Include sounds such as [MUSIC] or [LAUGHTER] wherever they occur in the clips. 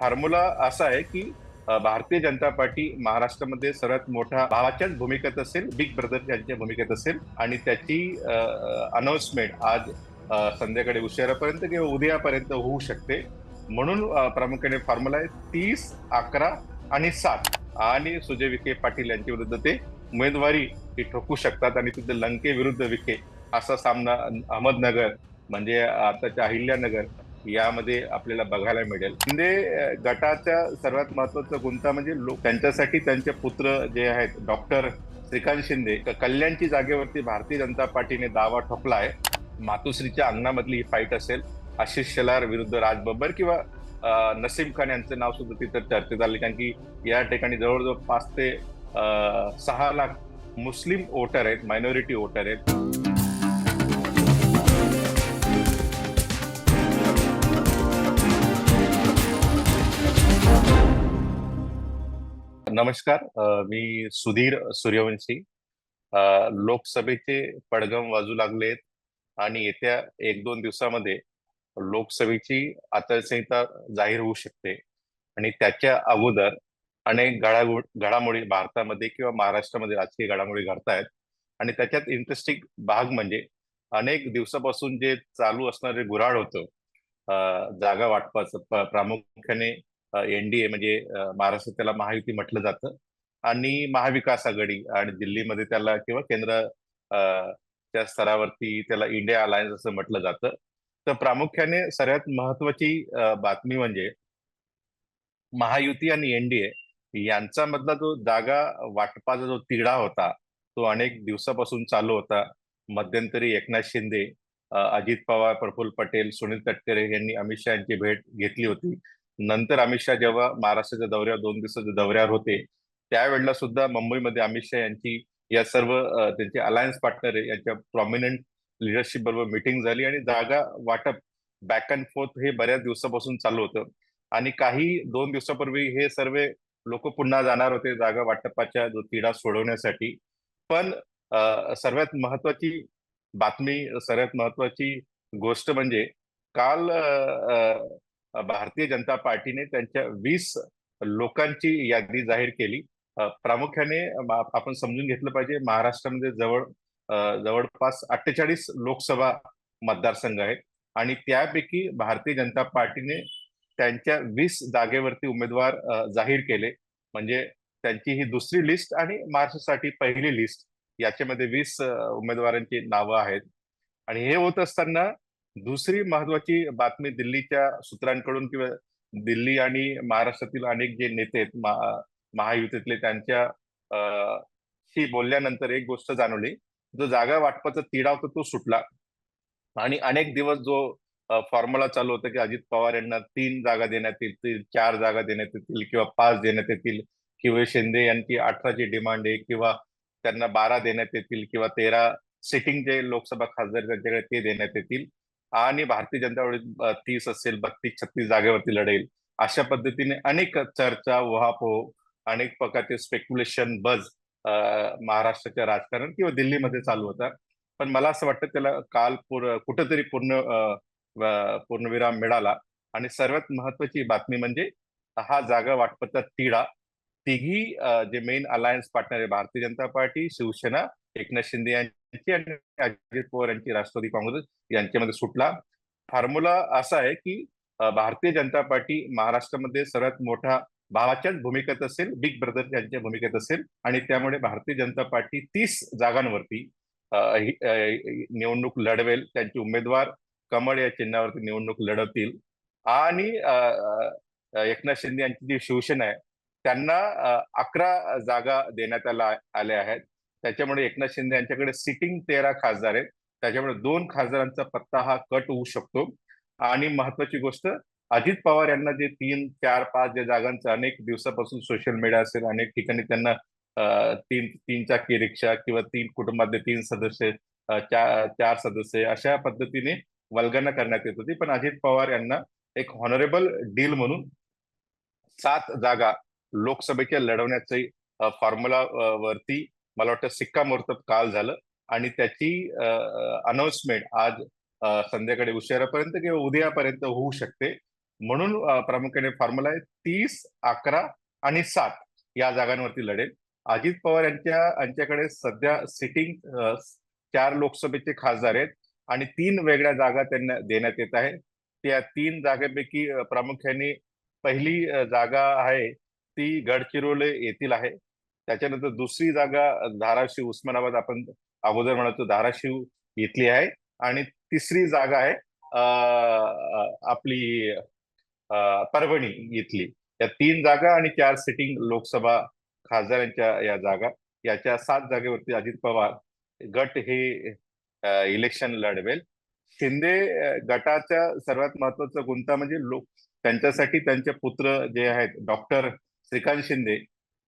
Formula असा आहे की भारतीय जनता पार्टी महाराष्ट्रामध्ये सर्वात मोठा भावाच्याच भूमिकेत असेल बिग ब्रदर यांच्या भूमिकेत असेल आणि त्याची अनाउन्समेंट आज संध्याकाळी उशिरापर्यंत किंवा उद्यापर्यंत होऊ शकते. म्हणून प्रामुख्याने फॉर्म्युला आहे तीस अकरा आणि सात. आणि सुजय विखे पाटील यांच्या विरुद्ध ते उमेदवारी ही ठोकू शकतात आणि तिथे लंके विरुद्ध विखे असा सामना अहमदनगर म्हणजे आताच्या अहिल्यानगर यामध्ये आपल्याला बघायला मिळेल. शिंदे गटाच्या सर्वात महत्त्वाचा गुंता म्हणजे लोक त्यांच्यासाठी त्यांचे पुत्र जे आहेत डॉक्टर श्रीकांत शिंदे. कल्याणची जागेवरती भारतीय जनता पार्टीने दावा ठोकला आहे मातोश्रीच्या अंगणामधली ही फाईट असेल. आशिष शेलार विरुद्ध राज बब्बर किंवा नसीम खान यांचं नाव सुद्धा तिथं चर्चेत आले. कारण की या ठिकाणी जवळजवळ पाच ते सहा लाख मुस्लिम वोटर आहेत मायनॉरिटी वोटर आहेत. नमस्कार. मी सुधीर सूर्यवंशी. लोकसभेचे पडगम वाजू लागलेत आणि येत्या एक दोन दिवसामध्ये लोकसभेची आचारसंहिता जाहीर होऊ शकते आणि त्याच्या अगोदर अनेक घडागोड घडामोडी भारतामध्ये किंवा महाराष्ट्रामध्ये राजकीय घडामोडी घडतायत आणि त्याच्यात इंटरेस्टिंग भाग म्हणजे अनेक दिवसापासून जे चालू असणारे गुऱ्हाळ होतं जागा वाटपाचं प्रामुख्याने एनडीए म्हणजे महाराष्ट्र महाराष्ट्रात त्याला महायुती म्हटलं जातं. आणि महाविकास आघाडी आणि दिल्लीमध्ये त्याला किंवा केंद्र त्या च्या स्तरावरती त्याला इंडिया अलायन्स असं म्हटलं जातं. तर प्रामुख्याने सगळ्यात महत्वाची बातमी म्हणजे महायुती आणि एनडीए यांचा मधला जो जागा वाटपाचा जो तिढा होता तो अनेक दिवसापासून चालू होता. मध्यंतरी एकनाथ शिंदे अजित पवार प्रफुल्ल पटेल सुनील तटकरे यांनी अमित शहा यांची भेट घेतली होती. नंतर अमित शहा जेव्हा महाराष्ट्राच्या दौऱ्यावर दोन दिवसाच्या दौऱ्यावर होते त्यावेळेला सुद्धा मुंबईमध्ये अमित शहा यांची या सर्व त्यांचे अलायन्स पार्टनर यांच्या प्रॉमिनंट लिडरशिप बरोबर मिटिंग झाली आणि जागा वाटप बॅक अँड फोर्थ हे बऱ्याच दिवसापासून चालू होतं. आणि काही दोन दिवसापूर्वी हे सर्व लोक पुन्हा जाणार होते जागा वाटपाच्या जो तिढा सोडवण्यासाठी. पण सर्वात महत्वाची बातमी सर्वात महत्वाची गोष्ट म्हणजे काल भारतीय जनता पार्टीने त्यांच्या वीस लोकांची यादी जाहीर केली. प्रामुख्याने आपण समजून घेतलं पाहिजे महाराष्ट्रामध्ये जवळ जवळपास अठ्ठेचाळीस लोकसभा मतदारसंघ आहेत आणि त्यापैकी भारतीय जनता पार्टीने त्यांच्या वीस जागेवरती उमेदवार जाहीर केले. म्हणजे त्यांची ही दुसरी लिस्ट आणि महाराष्ट्रासाठी पहिली लिस्ट याच्यामध्ये वीस उमेदवारांची नावं आहेत. आणि हे होत असताना दुसरी महत्वाची बातमी दिल्लीच्या सूत्रांकडून किंवा दिल्ली आणि महाराष्ट्रातील अनेक जे नेते आहेत महायुतीतले त्यांच्या शी बोलल्यानंतर एक गोष्ट जाणवली. जो जागा वाटपाचा तिढा होता तो सुटला. आणि अनेक दिवस जो फॉर्म्युला चालू होता की अजित पवार यांना तीन जागा देण्यात येतील चार जागा देण्यात येतील किंवा पाच देण्यात येतील किंवा शिंदे यांची अठराची डिमांड आहे किंवा त्यांना बारा देण्यात येतील किंवा तेरा सिटिंग जे लोकसभा खासदार त्यांच्याकडे ते देण्यात येतील. आणि भारतीय जनता पार्टी तीस असेल बत्तीस छत्तीस जागेवरती लढेल. अशा पद्धतीने अनेक चर्चा उहापोह अनेक प्रकारचे स्पेक्युलेशन बज महाराष्ट्राच्या राजकारण किंवा दिल्लीमध्ये चालू होता पण मला असं वाटतं त्याला काल पूर कुठंतरी पूर्ण पूर्णविराम मिळाला. आणि सर्वात महत्वाची बातमी म्हणजे हा जागा वाटपाचा तिढा. तिघी जे मेन अलायन्स पार्टनर आहे भारतीय जनता पार्टी शिवसेना एकनाथ शिंदे यांची आणि अजित पवार यांची राष्ट्रवादी काँग्रेस यांच्यामध्ये सुटला. फॉर्म्युला असा आहे की भारतीय जनता पार्टी महाराष्ट्रामध्ये सर्वात मोठा भावाच्याच भूमिकेत असेल बिग ब्रदर यांच्या भूमिकेत असेल आणि त्यामुळे भारतीय जनता पार्टी तीस जागांवरती निवडणूक लढवेल त्यांचे उमेदवार कमळ या चिन्हावरती निवडणूक लढवतील. आणि एकनाथ शिंदे यांची जी शिवसेना आहे त्यांना अकरा जागा देण्यात आल्या आल्या आहेत. त्याच्यामुळे एकनाथ शिंदे यांच्याकडे सिटिंग तेरा खासदार आहेत. त्याच्यामुळे दोन खासदारांचा पत्ता हा कट होऊ शकतो. आणि महत्वाची गोष्ट अजित पवार यांना जे तीन चार पाच ज्या जागांचं अनेक दिवसापासून सोशल मीडिया असेल अनेक ठिकाणी त्यांना तीन तीन चाकी रिक्षा किंवा तीन कुटुंबातले तीन सदस्य चार चार सदस्य अशा पद्धतीने वल्गना करण्यात येत होती. पण अजित पवार यांना एक हॉनरेबल डील म्हणून सात जागा लोकसभेच्या लढवण्याचे फॉर्म्युला वरती मला वाटतं सिक्कामोर्तब काल झालं. आणि त्याची अनाउन्समेंट आज संध्याकाळी उशिरापर्यंत किंवा उद्यापर्यंत होऊ शकते. म्हणून प्रामुख्याने फॉर्म्युला आहे तीस अकरा आणि सात या जागांवरती लढेल. अजित पवार यांच्या यांच्याकडे सध्या सिटिंग चार लोकसभेचे खासदार आहेत आणि तीन वेगळ्या जागा त्यांना देण्यात येत आहे. त्या तीन जागेपैकी प्रामुख्याने पहिली जागा आहे ती गडचिरोली येथील आहे. त्याच्यानंतर दुसरी जागा धाराशिव उस्मानाबाद आपण अगोदर म्हणतो धाराशिव इथली आहे. आणि तिसरी जागा आहे आपली परभणी इथली. या तीन जागा आणि चार सिटिंग लोकसभा खासदारांच्या या जागा. याच्या सात जागेवरती अजित पवार गट हे इलेक्शन लढवेल. शिंदे गटाच्या सर्वात महत्त्वाचा गुंता म्हणजे लोक त्यांच्यासाठी त्यांचे पुत्र जे आहेत डॉक्टर श्रीकांत शिंदे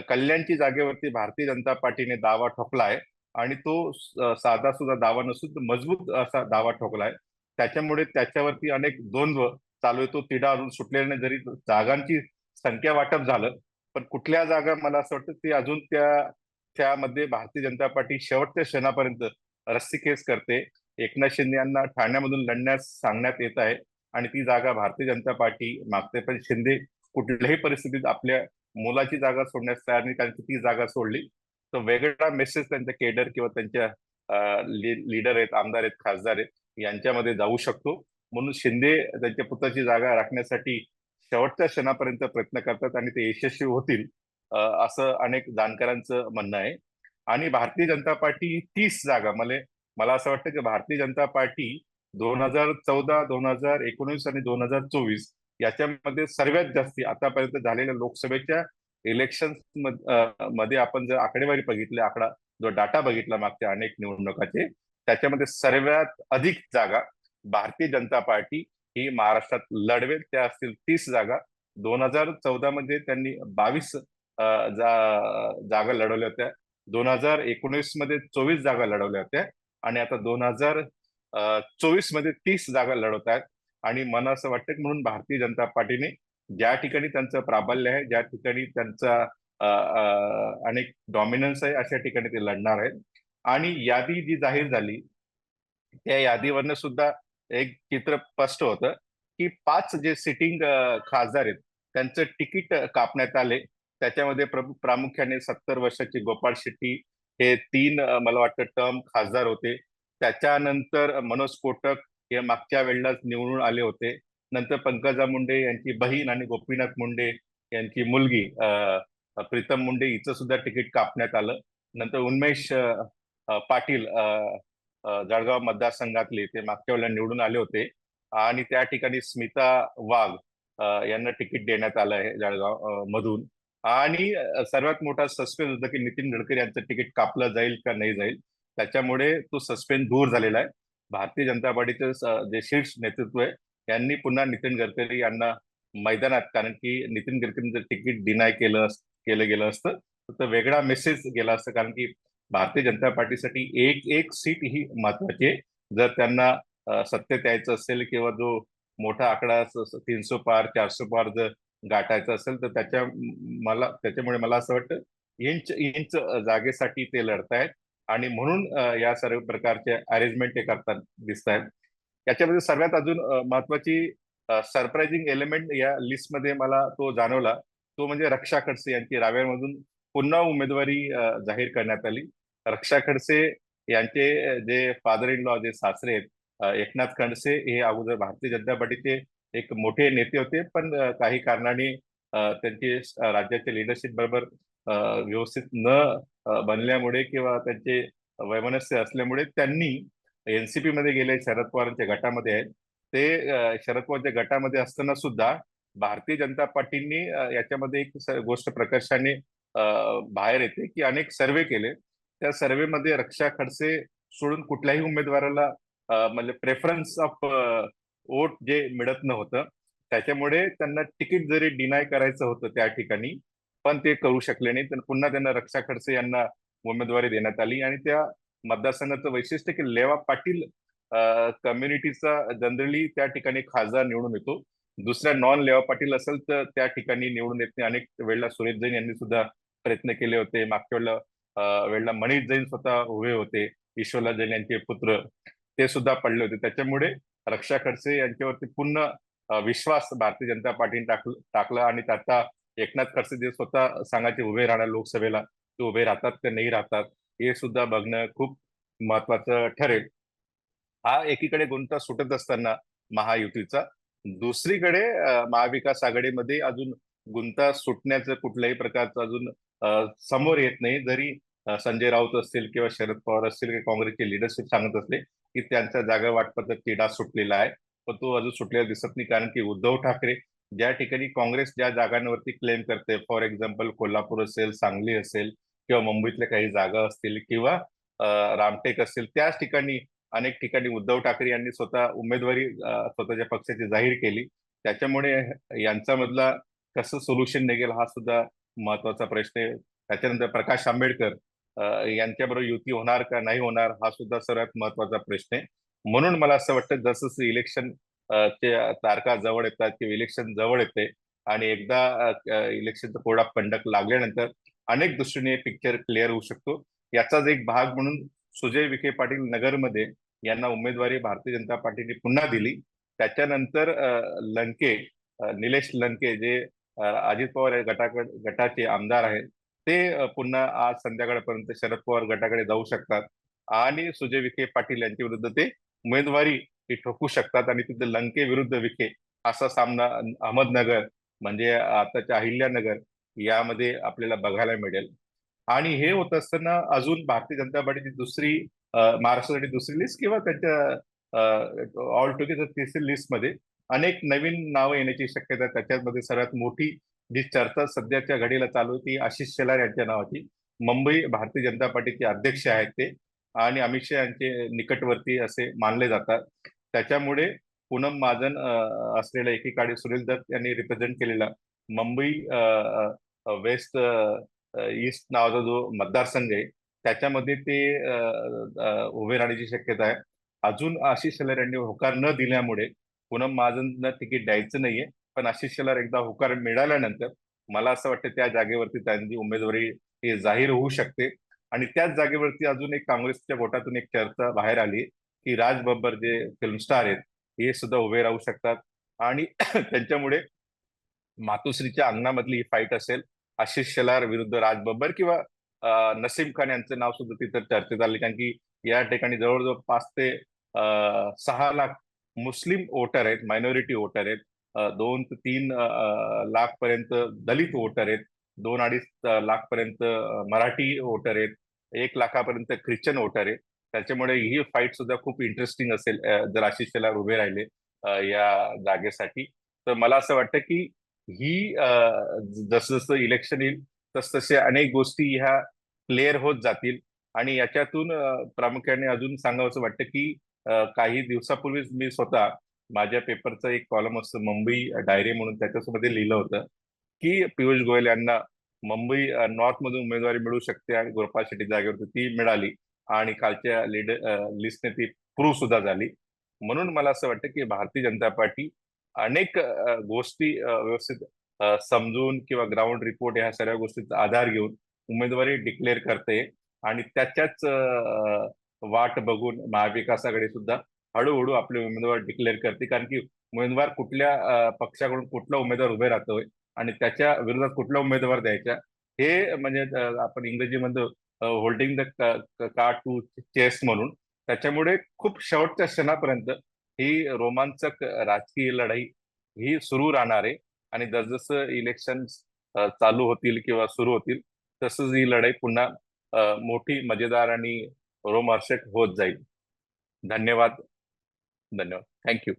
कल्याणची जागेवरती भारतीय जनता पार्टीने दावा ठोकलाय आणि तो साधा सुद्धा दावा नसून मजबूत असा दावा ठोकलाय. त्याच्यामुळे त्याच्यावरती अनेक द्वंद्व चालू आहे. तो तिढा अजून सुटलेला जरी जागांची संख्या वाटप झालं पण कुठल्या जागा मला असं वाटतं ते अजून त्या त्यामध्ये भारतीय जनता पार्टी शेवटच्या क्षणापर्यंत रस्सीखेच करते. एकनाथ शिंदे यांना ठाण्यामधून लढण्यास सांगण्यात येत आहे आणि ती जागा भारतीय जनता पार्टी मागते. पण शिंदे कुठल्याही परिस्थितीत आपल्या मुलाची जागा सोडण्यास तयार नाही कारण की ती जागा सोडली. तर वेगळा मेसेज त्यांच्या केडर किंवा त्यांच्या लीडर आहेत आमदार आहेत खासदार आहेत यांच्यामध्ये जाऊ शकतो. म्हणून शिंदे त्यांच्या पुत्राची जागा राखण्यासाठी शेवटच्या क्षणापर्यंत प्रयत्न करतात आणि ते यशस्वी होतील असं अनेक जाणकारांचं म्हणणं आहे. आणि भारतीय जनता पार्टी तीस जागा मला मला असं वाटतं की भारतीय जनता पार्टी दोन हजार चौदा दोन हजार एकोणीस आणि दोन हजार चोवीस याच्यामध्ये सर्वात जास्ती आतापर्यंत झालेल्या लोकसभेच्या इलेक्शनमध्ये आपण जर आकडेवारी बघितली आकडा जो डाटा बघितला मागच्या अनेक निवडणुकाचे त्याच्यामध्ये सर्वात अधिक जागा भारतीय जनता पार्टी ही महाराष्ट्रात लढवेल. त्या असतील तीस जागा. दोन हजार चौदा मध्ये त्यांनी बावीस जा, जागा लढवल्या होत्या. दोन हजार एकोणीसमध्ये चोवीस जागा लढवल्या होत्या. आणि आता दोन हजार चोवीसमध्ये तीस जागा लढवत आहेत. आणि मला असं वाटतं की म्हणून भारतीय जनता पार्टीने ज्या ठिकाणी त्यांचं प्राबल्य आहे ज्या ठिकाणी त्यांचा अनेक डॉमिनन्स आहे अशा ठिकाणी ते लढणार आहेत. आणि यादी जी जाहीर झाली त्या यादीवरनं सुद्धा एक चित्र स्पष्ट होतं की पाच जे सिटिंग खासदार आहेत त्यांचं तिकीट कापण्यात आले. त्याच्यामध्ये प्रामुख्याने सत्तर वर्षाची गोपाळ शेट्टी हे तीन मला वाटतं टर्म खासदार होते. त्याच्यानंतर मनोज कोटक हे मागच्या वेळेलाच निवडून आले होते. नंतर पंकजा मुंडे यांची बहीण आणि गोपीनाथ मुंडे यांची मुलगी प्रीतम मुंडे हिचं सुद्धा तिकीट कापण्यात आलं. नंतर उन्मेश पाटील जळगाव मतदारसंघातले ते मागच्या वेळेला निवडून आले होते. आणि त्या ठिकाणी स्मिता वाघ यांना तिकीट देण्यात आलं आहे जळगाव मधून. आणि सर्वात मोठा सस्पेन्स होता की नितीन गडकरी यांचं तिकीट कापलं जाईल का नाही जाईल त्याच्यामुळे तो सस्पेन्स दूर झालेला आहे. भारतीय जनता पार्टीचे जे शीर्ष नेतृत्व आहे त्यांनी पुन्हा नितीन गडकरी यांना मैदानात कारण की नितीन गडकरींचं तिकीट डिनाय केलं केलं गेलं असतं. तर वेगळा मेसेज गेला असतं कारण की भारतीय जनता पार्टीसाठी एक एक सीट ही महत्वाची आहे. जर त्यांना सत्य सत्तेत यायचं असेल किंवा जो मोठा आकडा तीनशे पार चारशे पार जर गाठायचा असेल तर त्याच्या मला त्याच्यामुळे मला असं वाटतं इंच इंच जागेसाठी ते लढतायत. आणि म्हणून या सर्व प्रकारचे अरेंजमेंट ते करतात दिसत आहेत याच्यामध्ये सर्वात अजून महत्वाची सरप्राइझिंग एलिमेंट या लिस्टमध्ये मला तो जाणवला. तो म्हणजे रक्षा खडसे यांची रावेरमधून पुन्हा उमेदवारी जाहीर करण्यात आली. रक्षा खडसे यांचे जे फादर इन लॉ जे सासरे आहेत एकनाथ खडसे हे अगोदर भारतीय जनता पार्टीचे एक मोठे नेते होते. पण काही कारणाने त्यांची त्यांचे राज्याच्या लिडरशिप बरोबर व्यवस्थित न बनल्यामुळे किंवा त्यांचे वैमनस्य असल्यामुळे त्यांनी एनसीपी मध्ये गेले शरद पवारांच्या गटामध्ये आहेत. ते शरद पवारच्या गटामध्ये असताना सुद्धा भारतीय जनता पार्टींनी याच्यामध्ये एक गोष्ट प्रकर्षाने बाहेर येते की अनेक सर्वे केले. त्या सर्वेमध्ये रक्षा खडसे सोडून कुठल्याही उमेदवाराला म्हणजे प्रेफरन्स ऑफ वोट जे मिळत नव्हतं. त्याच्यामुळे त्यांना तिकीट जरी डिनाय करायचं होतं त्या ठिकाणी पण ते करू शकले नाही तर पुन्हा त्यांना रक्षा खडसे यांना उमेदवारी देण्यात आली आणि त्या मतदारसंघाचं वैशिष्ट्य की लेवा पाटील कम्युनिटीचा जनरली त्या ठिकाणी खासदार निवडून येतो. दुसऱ्या नॉन लेवा पाटील असेल तर त्या ठिकाणी निवडून येत नाही. अनेक वेळेला सुरेश जैन यांनी सुद्धा प्रयत्न केले होते. मागच्या वेळेला वेळेला मनीष जैन स्वतः उभे होते. ईश्वरला जैन यांचे पुत्र ते सुद्धा पडले होते. त्याच्यामुळे रक्षा खडसे यांच्यावरती पुन्हा विश्वास भारतीय जनता पार्टीने टाकलं टाकलं आणि आता एकनाथ खडसे जे स्वतः सांगायचे उभे राहणार लोकसभेला ते उभे राहतात ते नाही राहतात हे सुद्धा बघणं खूप महत्वाचं ठरेल. हा एकीकडे गुंता सुटत असताना महायुतीचा दुसरीकडे महाविकास आघाडीमध्ये अजून गुंता सुटण्याचं कुठल्याही प्रकारचं अजून समोर येत नाही. जरी संजय राऊत असतील किंवा शरद पवार असतील किंवा काँग्रेसची लिडरशिप सांगत असले की त्यांचा जागा वाटपाचा तिढा सुटलेला आहे. पण तो अजून सुटलेला दिसत नाही. कारण की उद्धव ठाकरे ज्या ठिकाणी काँग्रेस ज्या जागांवरती क्लेम करते फॉर एक्झाम्पल कोल्हापूर असेल सांगली असेल किंवा मुंबईतल्या काही जागा असतील किंवा रामटेक असतील त्याच ठिकाणी अनेक ठिकाणी उद्धव ठाकरे यांनी स्वतः उमेदवारी स्वतःच्या पक्षाची जाहीर केली. त्याच्यामुळे यांचा मधला कसं सोल्युशन निघेल हा सुद्धा महत्त्वाचा प्रश्न आहे. त्याच्यानंतर प्रकाश आंबेडकर यांच्याबरोबर युती होणार का नाही होणार हा सुद्धा सर्वात महत्त्वाचा प्रश्न आहे. म्हणून मला असं वाटतं जसं इलेक्शन ते तारखा जवळ येतात किंवा इलेक्शन जवळ येते. आणि एकदा इलेक्शनचा कोडा कंडक्ट लागल्यानंतर अनेक दृष्टीने पिक्चर क्लिअर होऊ शकतो. याचाच एक भाग म्हणून सुजय विखे पाटील नगरमध्ये यांना उमेदवारी भारतीय जनता पार्टीने पुन्हा दिली. त्याच्यानंतर लंके निलेश लंके जे अजित पवार गटाकड गटाचे आमदार आहेत ते पुन्हा आज संध्याकाळपर्यंत शरद पवार गटाकडे जाऊ शकतात. आणि सुजय विखे पाटील यांच्या विरुद्ध ते उमेदवारी की ठोकू शकतात आणि तिथे लंके विरुद्ध विखे असा सामना अहमदनगर म्हणजे आताच्या अहिल्यानगर यामध्ये आपल्याला बघायला मिळेल. आणि हे होत असताना अजून भारतीय जनता पार्टीची दुसरी महाराष्ट्रासाठी दुसरी लिस्ट किंवा त्यांच्या ऑल टुगेदर तिसरी लिस्टमध्ये अनेक नवीन नावं येण्याची शक्यता त्याच्यामध्ये सर्वात मोठी जी चर्चा सध्याच्या घडीला चालू ती आशिष शेलार यांच्या नावाची. मुंबई भारतीय जनता पार्टीचे अध्यक्ष आहेत ते आणि अमित शहा यांचे निकटवर्ती असे मानले जातात. त्याच्यामुळे पूनम महाजन असलेल्या एकीकडे सुनील दत्त यांनी रिप्रेझेंट केलेला मुंबई वेस्ट ईस्ट नावाचा जो मतदारसंघ आहे त्याच्यामध्ये ते उभे राहण्याची शक्यता आहे. अजून आशिष शेलार यांनी होकार न दिल्यामुळे पूनम महाजनला तिकीट द्यायचं नाहीये पण आशिष शेलार एकदा होकार मिळाल्यानंतर मला असं वाटतं त्या जागेवरती त्यांची उमेदवारी जाहीर होऊ शकते. आणि त्याच जागेवरती अजून एक काँग्रेसच्या गोटातून एक चर्चा बाहेर आली की राज बब्बर जे फिल्म स्टार आहेत हे सुद्धा उभे राहू शकतात. आणि [CLEARS THROAT] त्यांच्यामुळे मातुश्रीच्या अंगणामधली ही फाईट असेल आशिष शेलार विरुद्ध राज बब्बर किंवा नसीम खान यांचं नाव सुद्धा तिथं चर्चेत आले कारण की या ठिकाणी जवळजवळ पाच ते सहा लाख मुस्लिम वोटर आहेत मायनॉरिटी वोटर आहेत. दोन ते तीन लाख पर्यंत दलित वोटर आहेत. दोन अडीच लाख पर्यंत मराठी वोटर आहेत. एक लाखापर्यंत ख्रिश्चन वोटर आहे त्याच्यामुळे ही फाईट सुद्धा खूप इंटरेस्टिंग असेल जर आशिष शेलार उभे राहिले या जागेसाठी. तर मला असं वाटतं की ही जसजसं इलेक्शन येईल तस तसे अनेक गोष्टी ह्या क्लिअर होत जातील. आणि याच्यातून प्रामुख्याने अजून सांगावंसं वाटतं की काही दिवसापूर्वीच मी स्वतः माझ्या पेपरचं एक कॉलम असतं मुंबई डायरी म्हणून त्याच्यासोबत लिहिलं होतं की पियुष गोयल यांना मुंबई नॉर्थमधून उमेदवारी मिळू शकते आणि गोरपाल शेट्टी जागेवरती ती मिळाली. आणि कालच्या लिडर लिस्टने ती प्रूव्ह सुद्धा झाली. म्हणून मला असं वाटतं की भारतीय जनता पार्टी अनेक गोष्टी व्यवस्थित समजून किंवा ग्राउंड रिपोर्ट ह्या सगळ्या गोष्टीचा आधार घेऊन उमेदवारी डिक्लेअर करते आणि त्याच्याच वाट बघून महाविकासाकडे सुद्धा हळूहळू आपले उमेदवार डिक्लेअर करते. कारण की उमेदवार कुठल्या पक्षाकडून कुठला उमेदवार उभे राहतोय आणि त्याच्या विरोधात कुठला उमेदवार द्यायचा हे म्हणजे आपण इंग्रजीमध्ये होल्डिंग द का टू चेस म्हणून. त्याच्यामुळे खूप शेवटच्या क्षणापर्यंत ही रोमांचक राजकीय लढाई ही सुरू राहणार आहे. आणि जसजसं इलेक्शन चालू होतील किंवा सुरू होतील तसंच ही लढाई पुन्हा मोठी मजेदार आणि रोमहर्षक होत जाईल. धन्यवाद. धन्यवाद. थँक्यू